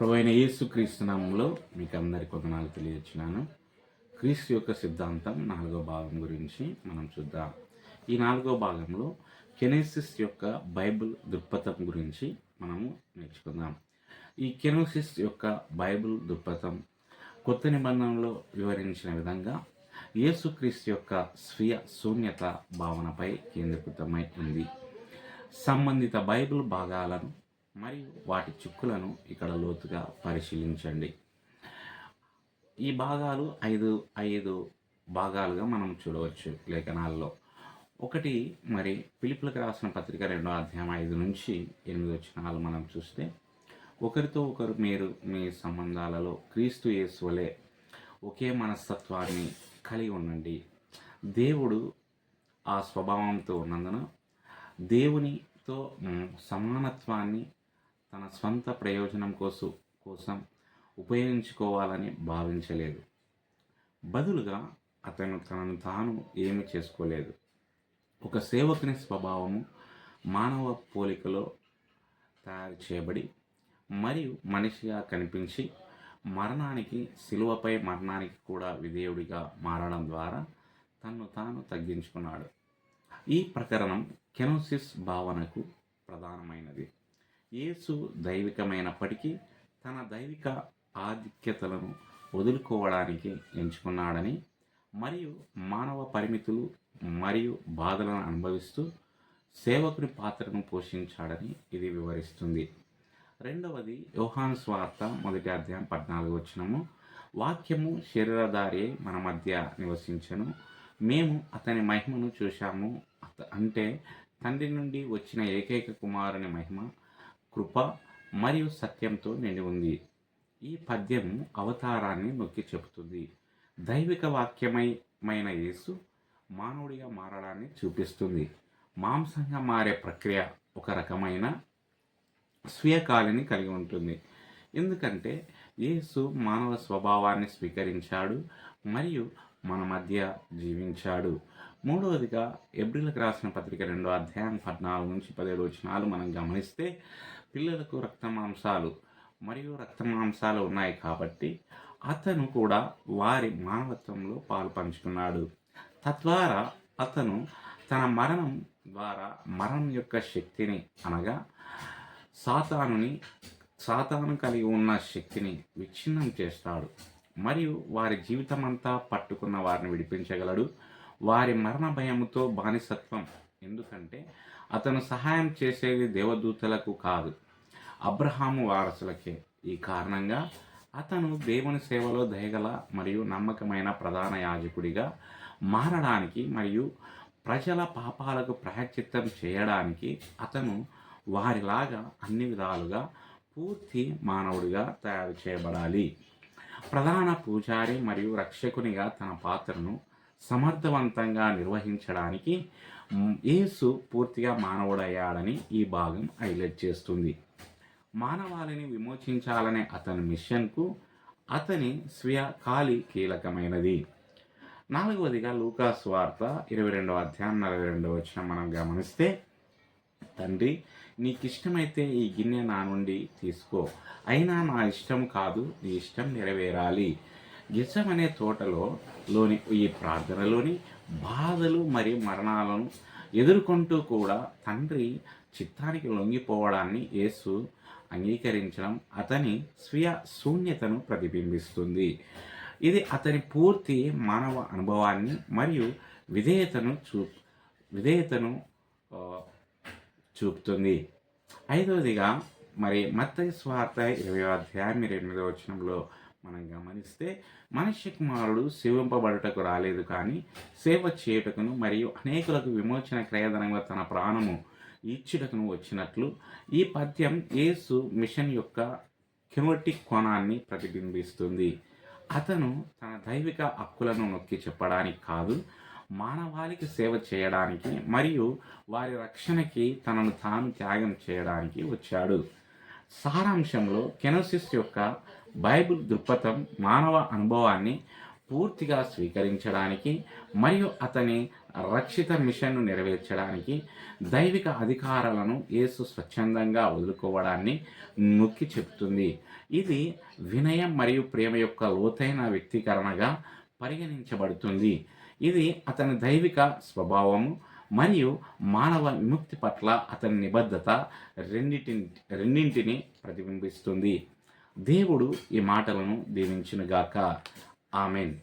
ప్రభు అయిన యేసు క్రీస్తు నామంలో మీకు అందరికి వందనాలు తెలియజేస్తున్నాను. క్రీస్తు యొక్క సిద్ధాంతం నాలుగో భాగం గురించి మనం చూద్దాం. ఈ నాలుగో భాగంలో కెనోసిస్ యొక్క బైబిల్ దృక్పథం గురించి మనము నేర్చుకుందాం. ఈ కెనోసిస్ యొక్క బైబిల్ దృక్పథం కొత్త నిబంధనలో వివరించిన విధంగా యేసుక్రీస్తు యొక్క స్వీయ శూన్యత భావనపై కేంద్రీకృతమై ఉంది. సంబంధిత బైబిల్ భాగాలను మరియు వాటి చిక్కులను ఇక్కడ లోతుగా పరిశీలించండి. ఈ భాగాలు ఐదు ఐదు భాగాలుగా మనం చూడవచ్చు లేఖనాల్లో. ఒకటి మరి పిలుపులకు రాసిన పత్రిక రెండో అధ్యాయం ఐదు నుంచి ఎనిమిది వచ్చినాలు మనం చూస్తే ఒకరితో ఒకరు మీరు మీ సంబంధాలలో క్రీస్తు యేసువలే ఒకే మనస్తత్వాన్ని కలిగి ఉండండి. దేవుడు ఆ స్వభావంతో ఉన్నందున దేవునితో సమానత్వాన్ని తన స్వంత ప్రయోజనం కోసం కోసం ఉపయోగించుకోవాలని భావించలేదు. బదులుగా అతను తనను తాను ఏమి చేసుకోలేదు. ఒక సేవకుని స్వభావము మానవ పోలికలో తయారు చేయబడి మరియు మనిషిగా కనిపించి మరణానికి శిలువపై మరణానికి కూడా విధేయుడిగా మారడం ద్వారా తన్ను తాను తగ్గించుకున్నాడు. ఈ ప్రకరణం కెనోసిస్ భావనకు ప్రధానమైనది. యేసు దైవికమైనప్పటికీ తన దైవిక ఆధిక్యతలను వదులుకోవడానికి ఎంచుకున్నాడని మరియు మానవ పరిమితులు మరియు బాధలను అనుభవిస్తూ సేవకుని పాత్రను పోషించాడని ఇది వివరిస్తుంది. రెండవది యోహాను స్వార్త మొదటి అధ్యాయం పద్నాలుగు వచ్చినము వాక్యము శరీరధారి మన మధ్య నివసించను. మేము అతని మహిమను చూశాము. అత- అంటే తండ్రి నుండి వచ్చిన ఏకైక కుమారుని మహిమ కృప మరియు సత్యంతో నిండి ఉంది. ఈ పద్యం అవతారాన్ని నొక్కి చెబుతుంది. దైవిక వాక్యమైన యేసు మానవుడిగా మారడాన్ని చూపిస్తుంది. మాంసంగా మారే ప్రక్రియ ఒక రకమైన స్వీయకాలిని కలిగి ఉంటుంది. ఎందుకంటే యేసు మానవ స్వభావాన్ని స్వీకరించాడు మరియు మన మధ్య జీవించాడు. మూడవదిగా ఎబ్రిల్కి రాసిన పత్రిక రెండో అధ్యాయం పద్నాలుగు నుంచి పదిహేడు వచనాలు మనం గమనిస్తే పిల్లలకు రక్త మాంసాలు మరియు రక్త మాంసాలు ఉన్నాయి కాబట్టి అతను కూడా వారి మానవత్వంలో పాలు పంచుకున్నాడు. తద్వారా అతను తన మరణం ద్వారా మరణం యొక్క శక్తిని అనగా సాతానుని సాతాను కలిగి ఉన్న శక్తిని విచ్ఛిన్నం చేస్తాడు. మరియు వారి జీవితమంతా పట్టుకున్న వారిని విడిపించగలడు. వారి మరణ భయముతో బానిసత్వం ఎందుకంటే అతను సహాయం చేసేది దేవదూతలకు కాదు అబ్రహాము వారసులకే. ఈ కారణంగా అతను దేవుని సేవలో దయగల మరియు నమ్మకమైన ప్రధాన యాజకుడిగా మారడానికి మరియు ప్రజల పాపాలకు ప్రాయశ్చిత్తం చేయడానికి అతను వారిలాగా అన్ని విధాలుగా పూర్తి మానవుడిగా తయారు చేయబడాలి. ప్రధాన పూజారి మరియు రక్షకునిగా తన పాత్రను సమర్థవంతంగా నిర్వహించడానికి యేసు పూర్తిగా మానవుడయ్యాడని ఈ భాగం హైలైట్ చేస్తుంది. మానవాళిని విమోచించాలనే అతని మిషన్కు అతని స్వీయ కాలి కీలకమైనది. నాలుగవదిగా లూకాస్ వార్త ఇరవై రెండవ అధ్యాయం నలభై రెండవ వచ్చిన మనం గమనిస్తే తండ్రి నీకు ఇష్టమైతే ఈ గిన్నె నా నుండి తీసుకో. అయినా నా ఇష్టం కాదు నీ ఇష్టం నెరవేరాలి. గిజం అనే తోటలో లోని ఈ ప్రార్థనలోని బాధలు మరియు మరణాలను ఎదుర్కొంటూ కూడా తండ్రి చిత్తానికి లొంగిపోవడాన్ని యేసు అంగీకరించడం అతని స్వీయ శూన్యతను ప్రతిబింబిస్తుంది. ఇది అతని పూర్తి మానవ అనుభవాన్ని మరియు విధేయతను చూ విధేయతను చూపుతుంది. ఐదవదిగా మరి మత స్వార్థ ఇరవై అధ్యాయం ఎనిమిదవ వచనంలో మనం గమనిస్తే మనుష్య కుమారుడు సేవింపబడుటకు రాలేదు కానీ సేవ చేయుటకును మరియు అనేకులకు విమోచన క్రయధనంగా తన ప్రాణము ఇచ్చుటకును వచ్చినట్లు ఈ పద్యం యేసు మిషన్ యొక్క కెమోటిక్ కోణాన్ని ప్రతిబింబిస్తుంది. అతను తన దైవిక హక్కులను నొక్కి చెప్పడానికి కాదు మానవాళికి సేవ చేయడానికి మరియు వారి రక్షణకి తనను తాను త్యాగం చేయడానికి వచ్చాడు. సారాంశంలో కెనోసిస్ యొక్క బైబిల్ దృక్పథం మానవ అనుభవాన్ని పూర్తిగా స్వీకరించడానికి మరియు అతని రక్షిత మిషన్ను నెరవేర్చడానికి దైవిక అధికారాలను యేసు స్వచ్ఛందంగా వదులుకోవడాన్ని నొక్కి చెబుతుంది. ఇది వినయం మరియు ప్రేమ యొక్క లోతైన వ్యక్తీకరణగా పరిగణించబడుతుంది. ఇది అతని దైవిక స్వభావము మరియు మానవ విముక్తి పట్ల అతని నిబద్ధత రెండింటి రెండింటిని ప్రతిబింబిస్తుంది. దేవుడు ఈ మాటలను దీవించునుగాక. ఆమెన్.